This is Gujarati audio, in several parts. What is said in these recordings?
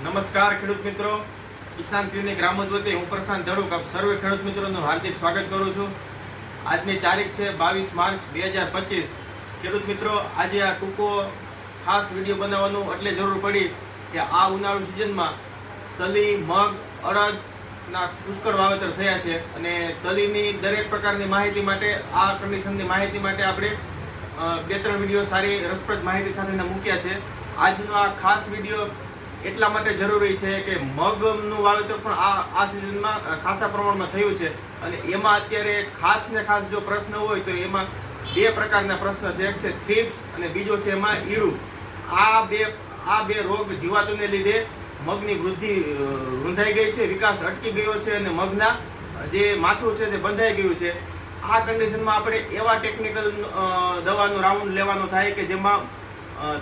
નમસ્કાર ખેડૂત મિત્રો. કિસાન ક્લિનિક રામોદ વતી હું પ્રશાંત ધડુક. આપ સર્વે ખેડૂત મિત્રોનું હાર્દિક સ્વાગત કરું છું. આજની તારીખ છે બાવીસ માર્ચ બે હજાર પચીસ. ખેડૂત મિત્રો, આજે આ ટૂંકો ખાસ વીડિયો બનાવવાનું એટલે જરૂર પડી કે આ ઉનાળુ સિઝનમાં તલી, મગ અડદના પુષ્કળ વાવેતર થયા છે અને તલીની દરેક પ્રકારની માહિતી માટે, આ કન્ડિશનની માહિતી માટે આપણે બે ત્રણ વીડિયો સારી રસપ્રદ માહિતી સાથેના મૂક્યા છે. આજનો આ ખાસ વીડિયો એટલા માટે જરૂરી છે કે મગનું વાવેતર પણ આ આ સિઝનમાં ખાસા પ્રમાણમાં થયું છે. અને એમાં અત્યારે ખાસ ને ખાસ જો પ્રશ્ન હોય તો એમાં બે પ્રકારના પ્રશ્ન છે. એક છે થ્રીપ્સ અને બીજો છે એમાં ઈડું. આ બે આ બે રોગ જીવાતોને લીધે મગની વૃદ્ધિ રૂંધાઈ ગઈ છે, વિકાસ અટકી ગયો છે અને મગના જે માથું છે તે બંધાઈ ગયું છે. આ કન્ડિશનમાં આપણે એવા ટેકનિકલ દવાનો રાઉન્ડ લેવાનો થાય કે જેમાં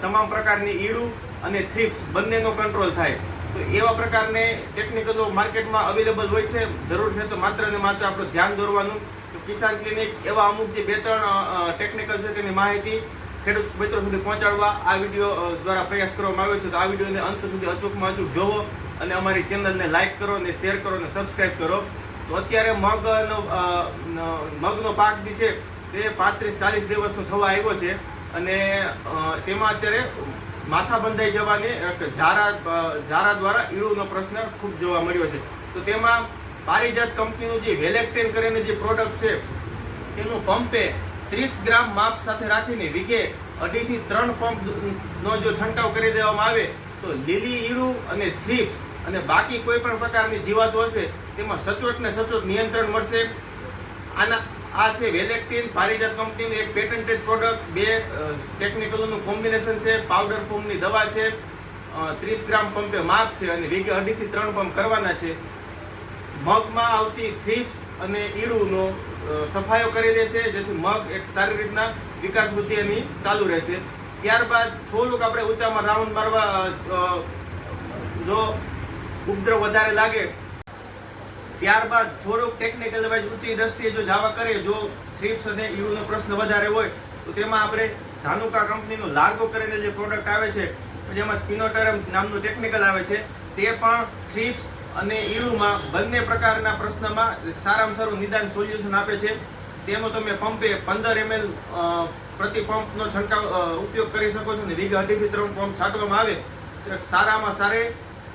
તમામ પ્રકારની ઈડું અને થ્રિપ્સ બંનેનો કંટ્રોલ થાય. તો એવા પ્રકારને ટેકનિકલો માર્કેટમાં અવેલેબલ હોય છે, જરૂર છે તો માત્ર ને માત્ર આપણું ધ્યાન દોરવાનું. તો કિસાન ક્લિનિક એવા અમુક જે બે ત્રણ ટેકનિકલ છે તેની માહિતી ખેડૂત મિત્રો સુધી પહોંચાડવા આ વીડિયો દ્વારા પ્રયાસ કરવામાં આવ્યો છે. તો આ વિડીયોને અંત સુધી અચૂકમાં અચૂક જોવો અને અમારી ચેનલને લાઇક કરો અને શેર કરો અને સબસ્ક્રાઇબ કરો. તો અત્યારે મગનો મગનો પાક જે છે તે પાંત્રીસ ચાલીસ દિવસનો થવા આવ્યો છે. અને તેમાં અત્યારે માથા બંધાઈ જવાની ઝારા ઝારા દ્વારા ઈળુનો પ્રશ્ન ખૂબ જોવા મળ્યો છે. તો તેમાં પારિજાત કંપનીનું જે વેલેક્ટેન કરીને જે પ્રોડક્ટ છે, તેનું પંપે ત્રીસ ગ્રામ માપ સાથે રાખીને વીઘે અઢીથી ત્રણ પંપનો જો છંટકાવ કરી દેવામાં આવે, તો લીલી ઈળું અને થ્રીપ્સ અને બાકી કોઈ પણ પ્રકારની જીવાતો હશે, તેમાં સચોટ ને સચોટ નિયંત્રણ મળશે. આના આ છે વેલેક્ટિન, પારિજાત કંપનીનું એક પેટન્ટેડ પ્રોડક્ટ બે ટેકનિકલોનું કોમ્બિનેશન છે પાવડર ફોર્મની દવા છે ત્રીસ ગ્રામ પંપે માપ છે અને વીઘે અઢીથી ત્રણ પંપ કરવાના છે. મગમાં આવતી થ્રીપ્સ અને ઈડુનો સફાયો કરી દેશે જેથી મગ એક સારી રીતના વિકાસ વૃદ્ધિ એની ચાલુ રહેશે. ત્યારબાદ થોડુંક આપણે ઊંચામાં રાઉન્ડ મારવા જો ઉપદ્રવ વધારે લાગે ત્યારબાદ થોડુંક ટેકનિકલ વાઇઝ ઊંચી દ્રષ્ટિએ જો જાવા કરે જો થ્રીપ્સ અને ઈરુનો પ્રશ્ન વધારે હોય, તો તેમાં આપણે ધાનુકા કંપનીનું લાર્ગો કરીને જે પ્રોડક્ટ આવે છે જેમાં સ્પિનોટરમ નામનું ટેકનિકલ આવે છે, તે પણ થ્રીપ્સ અને ઈરુમાં બંને પ્રકારના પ્રશ્નમાં સારામાં સારું નિદાન સોલ્યુશન આપે છે. તેનો તમે પંપે પંદર એમએલ પ્રતિ પંપનો છંટકાવ ઉપયોગ કરી શકો છો અને વીઘા અઢીથી ત્રણ પંપ છાંટવામાં આવે. સારામાં સારે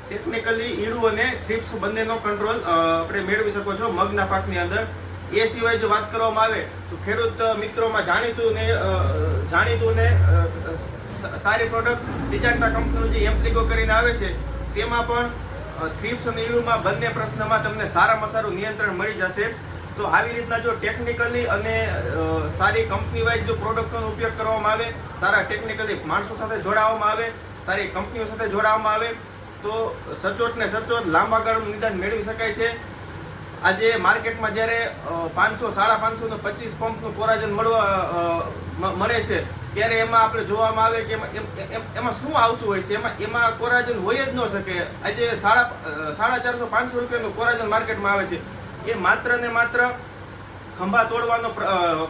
ટેકનિકલી ઈરુ અને થ્રીપ્સ બંનેનો કંટ્રોલ આપણે મેળવી શકો છો મગના પાકની અંદર. એ સિવાય જો વાત કરવામાં આવે, તો ખેડૂત મિત્રોમાં જાણીતું ને જાણીતું ને સારી પ્રોડક્ટ સિજાન્ટા કંપનીનું જે એમ્પ્લિકો કરીને આવે છે, તેમાં પણ થ્રીપ્સ અને ઈડુમાં બંને પ્રશ્નમાં તમને સારામાં સારું નિયંત્રણ મળી જશે. તો આવી રીતના જો ટેકનિકલી અને સારી કંપની વાઇઝ જો પ્રોડક્ટનો ઉપયોગ કરવામાં આવે, સારા ટેકનિકલી માણસો સાથે જોડાવવામાં આવે, સારી કંપનીઓ સાથે જોડાવવામાં આવે તો સચોટ ને સચોટ લાંબા ગાળાનું નિદાન મેળવી શકાય છે. આજે માર્કેટમાં જ્યારે પાંચસો, સાડા પાંચસો ને પચીસ પંપનું કોરાજન મળવા મળે છે, ત્યારે એમાં આપણે જોવામાં આવે કે એમ- એમાં શું આવતું હોય છે? એમાં એમાં કોરાજન હોય જ ન શકે. આજે સાડા સાડા ચારસો, પાંચસો રૂપિયાનું કોરાજન માર્કેટમાં આવે છે. એ માત્ર ને માત્ર ખંભા તોડવાનો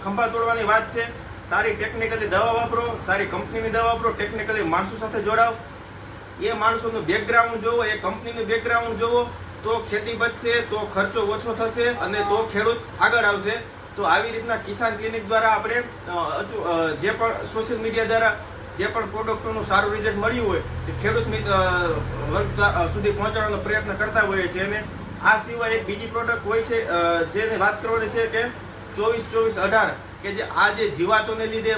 ખંભા તોડવાની વાત છે. સારી ટેકનિકલી દવા વાપરો, સારી કંપનીની દવા વાપરો ટેકનિકલી માણસો સાથે જોડાવ એ માણસોનું બેકગ્રાઉન્ડ જોવો, એ કંપનીનું બેકગ્રાઉન્ડ જોવો, તો ખેતી બચશે, તો ખર્ચો ઓછો થશે અને તો ખેડૂત આગળ આવશે. તો આવી રીતના કિસાન ક્લિનિક દ્વારા આપણે જે પણ સોશિયલ મીડિયા દ્વારા જે પણ પ્રોડક્ટોનું સારું રિઝલ્ટ મળ્યું હોય, તે ખેડૂત વર્ગ સુધી પહોંચાડવાનો પ્રયત્ન કરતા હોઈએ છીએ અને આ સિવાય એક બીજી પ્રોડક્ટ હોય છે જેને વાત કરવાની છે કે ચોવીસ ચોવીસ અઢાર, કે જે આ જે જીવાતોને લીધે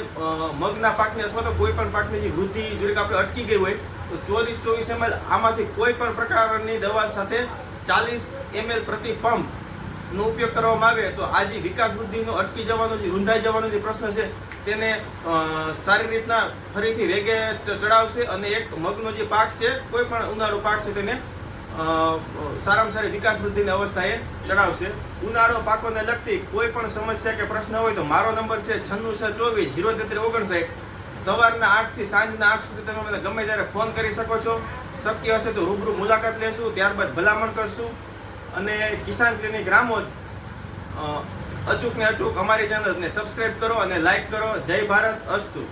મગના પાકને અથવા તો કોઈ પણ પાકની જે વૃદ્ધિ જોડે આપણે અટકી ગઈ હોય તો ચોવીસ ચોવીસ એમએલ આમાંથી કોઈ પણ પ્રકારની દવા સાથે ચાલીસ એમએલ પ્રતિ પંપ નો ઉપયોગ કરવામાં આવે તો આ વિકાસ વૃદ્ધિનો અટકી જવાનો જે, રૂંધાઈ જવાનો જે પ્રશ્ન છે, તેને સારી રીતના ફરીથી વેગે ચડાવશે અને એક મગનો જે પાક છે, કોઈ પણ ઉનાળુ પાક છે તેને સારામાં સારી વિકાસ વૃદ્ધિની અવસ્થાએ ચડાવશે. ઉનાળો પાકોને લગતી કોઈ પણ સમસ્યા કે પ્રશ્ન હોય તો મારો નંબર છે છન્નું છ ચોવીસ જીરો તેત્રી ઓગણસાઠ. સવારના આઠથી સાંજના આઠ સુધી તમે મને ગમે ત્યારે ફોન કરી શકો છો. શક્ય હશે તો રૂબરૂ મુલાકાત લેશું ત્યારબાદ ભલામણ કરશું. અને કિસાન ક્લિનિક રામોદ અ, અચૂક ને અચૂક અમારી ચેનલને સબસ્ક્રાઈબ કરો અને લાઈક કરો. જય ભારત અસ્તુ.